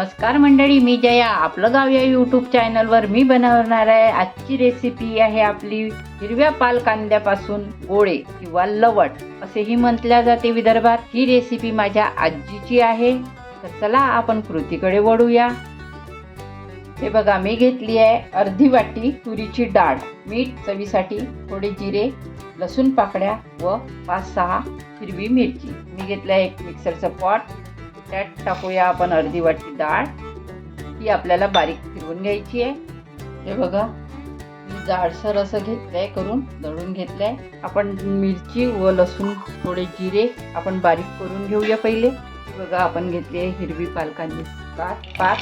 नमस्कार मंडळी मी जया. आपलं गाव या यूट्यूब चॅनलवर मी बनवणार आहे. आजची रेसिपी आहे आपली हिरव्या पाल कांद्यापासून गोळे किंवा लवट असेही म्हटल्या जाते विदर्भात. ही रेसिपी माझ्या आजीची आहे. तर चला आपण कृतीकडे वळूया. हे बघा मी घेतली आहे अर्धी वाटी तुरीची डाळ मीठ चवीसाठी थोडे जिरे लसूण पाकड्या व पाच सहा हिरवी मिरची. मी घेतलं आहे एक मिक्सरचं पॉट त्यात टाकूया आपण अर्धी वाटी डाळ. ती आपल्याला बारीक फिरवून घ्यायची आहे. हे बघा मी जाडसर असं घेतलं आहे करून दळून घेतलं आहे आपण मिरची व लसूण थोडे जिरे आपण बारीक करून घेऊया पहिले. बघा आपण घेतली आहे हिरवी पालकांची पात पात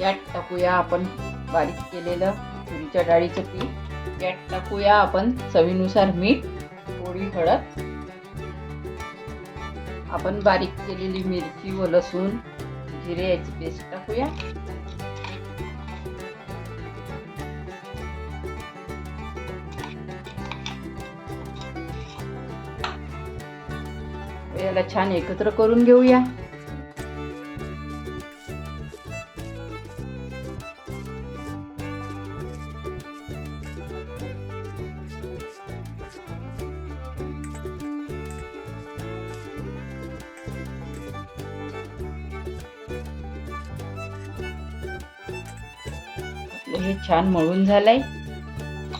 यात टाकूया आपण बारीक केलेलं तुरीच्या डाळीचं पीठ. यात टाकूया आपण चवीनुसार मीठ थोडी हळद. आपण बारीक केलेली मिरची व लसूण जिरे याची पेस्ट टाकूया. याला छान एकत्र करून घेऊया. आपलं हे छान मळून झालंय.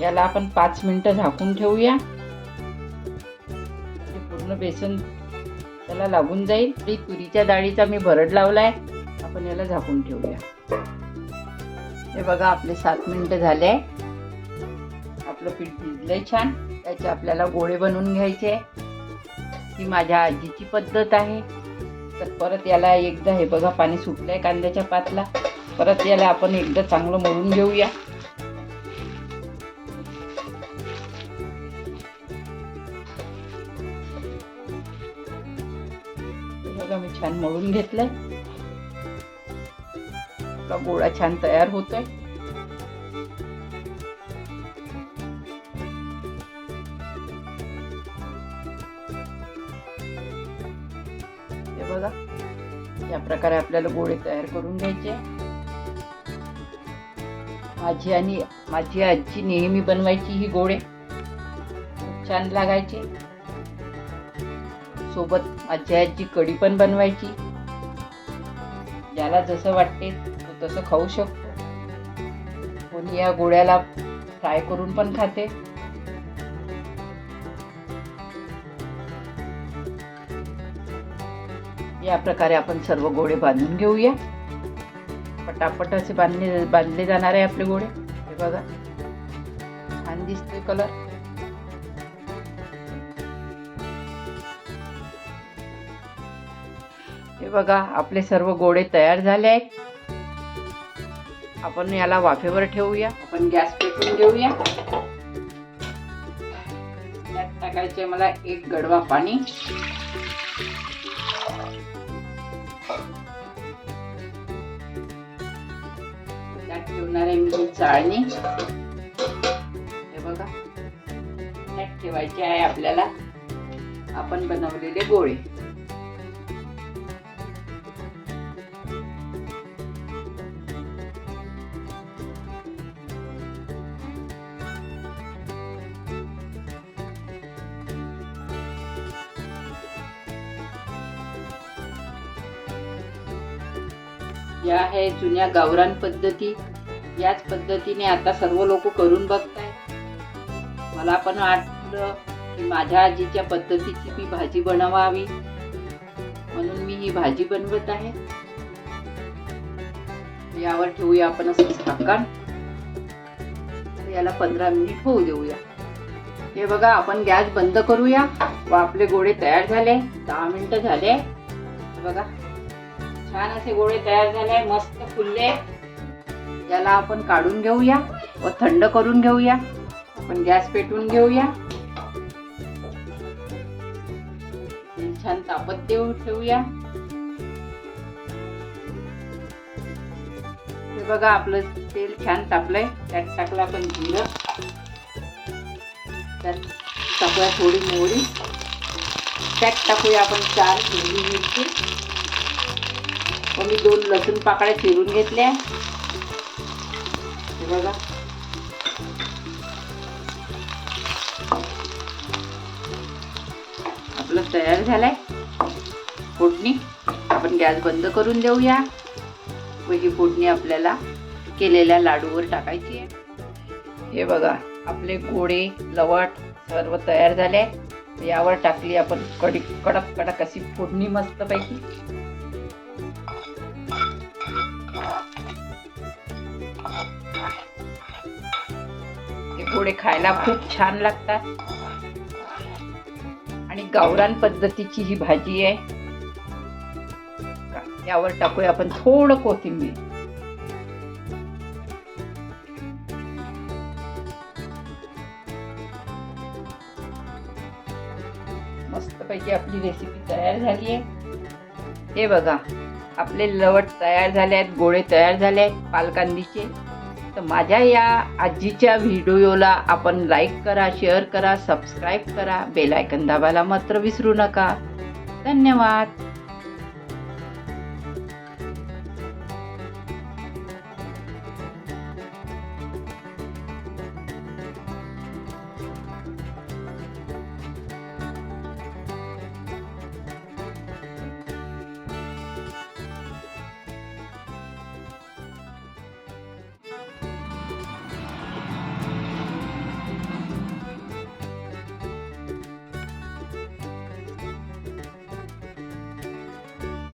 याला आपण पाच मिनटं झाकून ठेवूया. पूर्ण बेसन त्याला लागून जाईल. ती तुरीच्या डाळीचा मी भरड लावलाय. आपण याला झाकून ठेवूया. हे बघा आपले सात मिनटं झाले. आपलं पीठ भिजलंय छान. त्याचे आपल्याला गोळे बनवून घ्यायचे. ही माझ्या आजीची पद्धत आहे. तर परत याला एकदा हे बघा पाणी सुटलंय कांद्याच्या पातला. परत याला आपण एकदा चांगलं मळून घेऊया. बघा मी छान मळून घेतलंय. आपला गोळा छान तयार होतोय. बघा या प्रकारे आपल्याला गोळे तयार करून घ्यायचे. माझी आणि माझी आजी नेहमी बनवायची ही गोळे. छान लागायचे. सोबत माझी आजी कढी पण बनवायची. ज्याला जसं वाटते तो तसं खाऊ शकतो. कोणी या गोळ्याला फ्राय करून पण खाते. या प्रकारे आपण सर्व गोळे बांधून घेऊया. पटापट असे बांधले बांधले जाणार आहे आपले गोळे. हे बघा. छान दिसतोय कलर हे बघा आपले सर्व गोळे तयार झाले आहेत. आपण याला वाफेवर ठेवूया. आपण गॅस पेटवून घेऊया. यात टाकायचे मला एक गडवा पाणी. ठेवणार आहे मी चाळणी. हे बघा. त्यात ठेवायचे आहे आपल्याला. आपण बनवलेले गोळे. या आहे जुन्या गावरान पद्धती. याच पद्धतीने आता सर्व लोक करून बघताय मला पण वाटलं की माझ्या आजीच्या पद्धतीची मी भाजी बनवावी. म्हणून मी ही भाजी बनवत आहे. यावर ठेवूया आपण असं झाकण. याला पंधरा मिनिट होऊ देऊया. हे बघा आपण गॅस बंद करूया. व आपले गोळे तयार झाले. दहा मिनिटं झाले. बघा छान असे गोळे तयार झाले. मस्त फुलले. याला आपण काढून घेऊया व थंड करून घेऊया. आपण गॅस पेटवून घेऊया. छान तापत देऊ ठेवूया. हे बघा आपलं तेल छान तापलंय. त्यात टाकलं आपण जिरं. त्यात टाकूया थोडी मोहरी. त्यात टाकूया आपण चार हिरवी मिरची. व मी दोन लसूण पाकळ्या चिरून घेतल्या. बघा. आपलं तयार झालंय. फोडणी. आपण गॅस बंद करून देऊया. व ही फोडणी आपल्याला केलेल्या लाडूवर टाकायची आहे. हे बघा आपले गोळे लवट सर्व तयार झाले. यावर टाकली आपण कडी कडक कडक अशी फोडणी मस्तपैकी. हे खायला खूप छान लागतात. आणि गावरान पद्धतीची ही भाजी आहे. यावर टाकूया आपण थोडं कोथिंबीर. मस्तपैकी आपली रेसिपी तयार झाली आहे. हे बघा आपले लवट तयार झाले आहेत गोळे तयार झाले आहेत पालकांदीचे तर माझ्या या आजीच्या व्हिडिओला आपण लाईक करा शेअर करा सबस्क्राईब करा. बेल आयकन दाबायला मात्र विसरू नका. धन्यवाद.